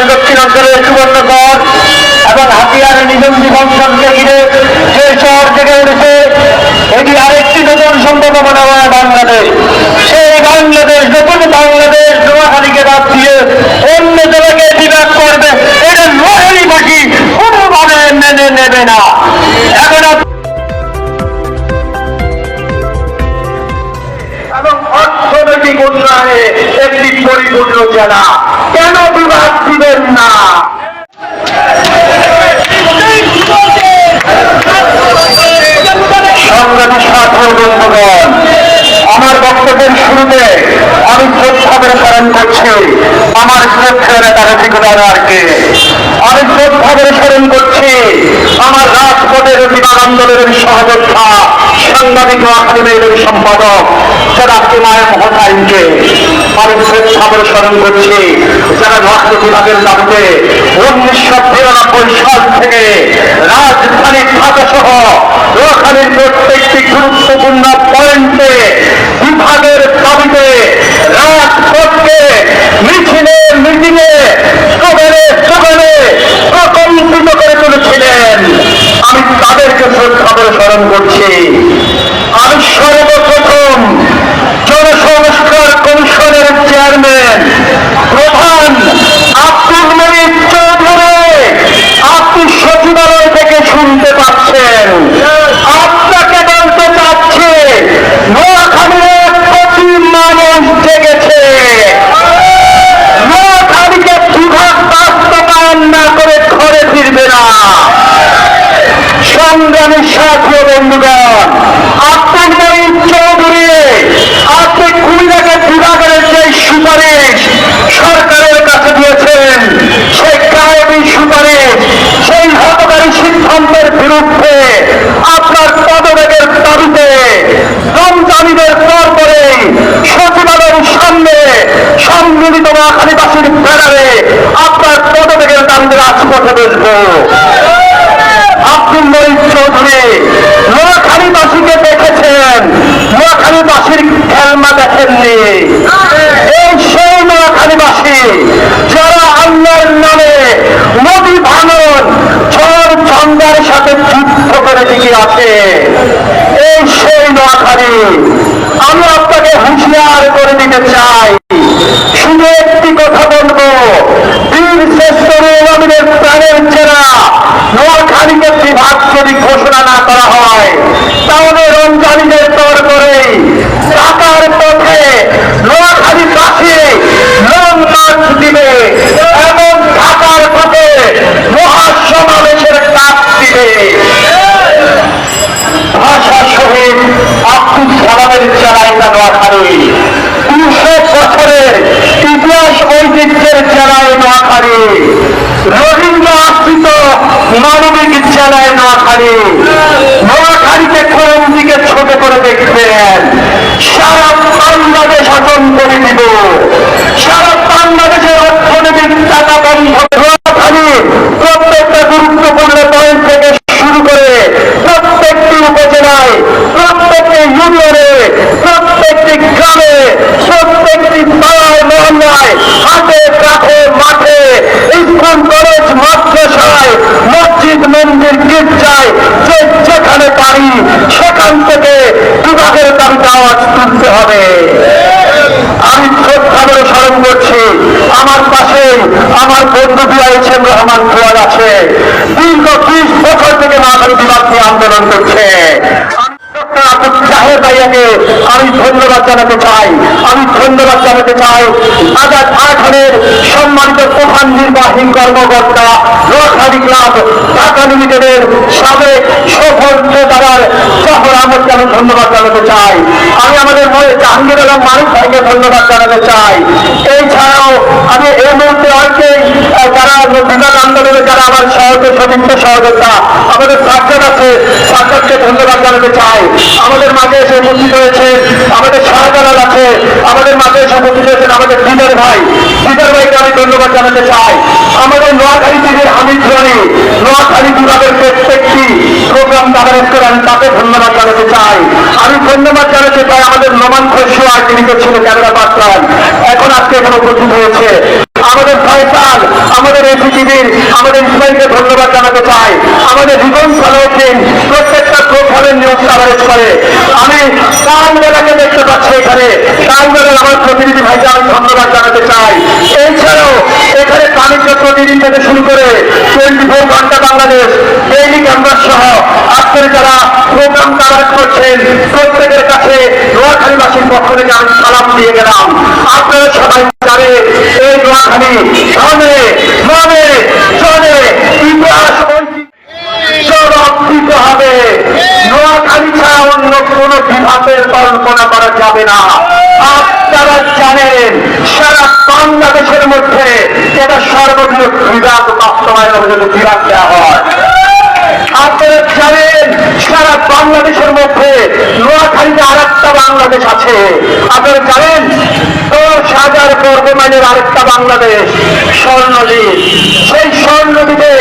বাংলাদেশ দক্ষিণাঞ্চলের সুবর্ণকর এবং হাতিয়ার নিবন্ধী বংশনকে ঘিরে যে শহর থেকে উঠেছে, এটি আরেকটি নতুন সম্ভাবনা হয় বাংলাদেশ। সেই বাংলাদেশ, নতুন বাংলাদেশ নোয়াখালীকে বাদ দিয়ে অন্য জেলাকে বিভাগ করবে। এটা নোয়াখালীবাসী কোনোভাবে মেনে নেবে না। এখন এবং অর্থনৈতিক উন্নয়নে একটি পরিপূর্ণ জেলা। দিবেন না। সংগ্রামী সাথী বন্ধুগণ, আমার বক্তব্যের শুরুতে আমি শ্রদ্ধা করে স্মরণ করছি। আমার শ্রদ্ধের নেতারা ঠিকাদারকে আমি শ্রদ্ধা করে স্মরণ করছি আমার রাজপথের বিভাগ আন্দোলনের সহযোদ্ধা, সাংবাদিক আকাদেমির সম্পাদক জনাব ইমাম হোসাইনকে আমি সাল থেকে রাজধানী প্রত্যেকটি বিভাগের দাবিতে রাজপথকে মিছিলে, মিটিংয়ে সকালে সকালে প্রকম্পিত করে আমি তাদেরকে শ্রদ্ধা করে স্মরণ করছি। আমি সর্বপ্রথম আমি আপনাকে হুঁশিয়ার করে দিতে চাই। আব্দুল নাই তা নোয়াখালী দুশো বছরের ইতিহাস ঐতিহ্যের জেলায় নোয়াখালী রবীন্দ্র আশ্রিত মানবিক জেলায় নোয়াখালী নোয়াখালীকে কোন দিকে ছোট করে দেখবেন সারা বাংলাদেশ শাসন করে দিব সারা বাংলাদেশের অর্থনৈতিক টাকা বন্ধ নোয়াখালী প্রত্যেকটা গুরুত্বপূর্ণ পয়েন্ট থেকে শুরু করে প্রত্যেকটি উপজেলায় প্রত্যেকটি ইউনিয়নে প্রত্যেকটি গ্রামে প্রত্যেকটি পাড়ায় মহল্লায় হাটে কাঠে মাঠে স্কুল কলেজ মাদ্রাসায় মসজিদ মন্দির গির্জায় যে যেখানে পারি সেখান থেকে বিভাগের দাবিতে আওয়াজ তুলতে হবে আমি শ্রদ্ধা করে স্মরণ করছি আমার পাশে, আমার বন্ধু দিয়েছেন রহমান ফুয়াদ আছে। দীর্ঘ ত্রিশ বছর থেকে নাগরিক বিভাগ নিয়ে আন্দোলন করছে। আমি ধন্যবাদ জানাতে চাই। আমি ধন্যবাদ জানাতে চাই আজাদ আঠানের সম্মানিত প্রধান নির্বাহী কর্মকর্তা নোয়াখালী ক্লাব, ঢাকা লিমিটেডের সাবেক সফল নেতার জহর আহমদকে আমি ধন্যবাদ জানাতে চাই। আমি আমাদের মনে জাহাঙ্গীর আলম ভাইকে ধন্যবাদ জানাতে চাই। এছাড়াও আমি এই মুহূর্তে অনেকেই যারা বিভাগ আন্দোলনে, যারা আমার সহযোগী, সতীর্থ সহযোগিতা আমাদের সাজ্জাদ আছে সাজ্জাদকে ধন্যবাদ জানাতে চাই। আমাদের মাঝে এসে উপস্থিত হয়েছে আমাদের শাহজালাল আছে, আমাদের মাঝে এসে উপস্থিত হয়েছেন আমাদের দিদার ভাই। দিদার ভাইকে আমি ধন্যবাদ জানাতে চাই। আমাদের নোয়াখালী টিভির হামিদ রানী, নোয়াখালী বিভাগের প্রত্যেকটি প্রোগ্রাম কাভারেজ করে আমি তাকে ধন্যবাদ জানাতে চাই। আমি ধন্যবাদ জানাতে চাই, আমাদের নোমান খসরু আর যিনি ছিল ক্যামেরা পার্সন এখন আজকে এখানে উপস্থিত হয়েছে। আমাদের ফয়সাল, আমাদের এই পৃথিবীর আমাদের ইসমাইলকে ধন্যবাদ জানাতে চাই। আমাদের জীবন সালাউদ্দিন, প্রত্যেকটা প্রোগ্রামের নিউজ কাভারেজ করে। আমি কালবেলাকে দেখতে পাচ্ছি এখানে। কালবেলার আমার প্রতিনিধি ভাইকে আমি ধন্যবাদ জানাতে চাই। এছাড়াও এখানে বাণিজ্য প্রতিদিন থেকে শুরু করে টোয়েন্টি ফোর ঘণ্টা বাংলাদেশ। ডেইলি সহ আজকের যারা প্রোগ্রাম কাভারেজ করছেন, প্রত্যেকের কাছে নোয়াখালীবাসীর পক্ষ থেকে আমি সালাম দিয়ে গেলাম। আপনারা সবাই জানে, এই নোয়াখালী ধনে মনে চলে ইতিহাস দিতে হবে। নোয়াখালী ছাড়া অন্য কোন বিভাগের কল্পনা করা যাবে না। আপনারা জানেন, সারা বাংলাদেশের মধ্যে এটা সর্ববৃহৎ বিভাগ বাস্তবায়নের জন্য বিভাগ দেওয়া হয়। আপনারা জানেন সারা বাংলাদেশের মধ্যে নোয়াখালীতে আর একটা বাংলাদেশ আছে। আপনারা জানেন? সাজার বর্গমানের আরেকটা বাংলাদেশ, স্বর্ণদ্বীপ। সেই স্বর্ণদ্বীপে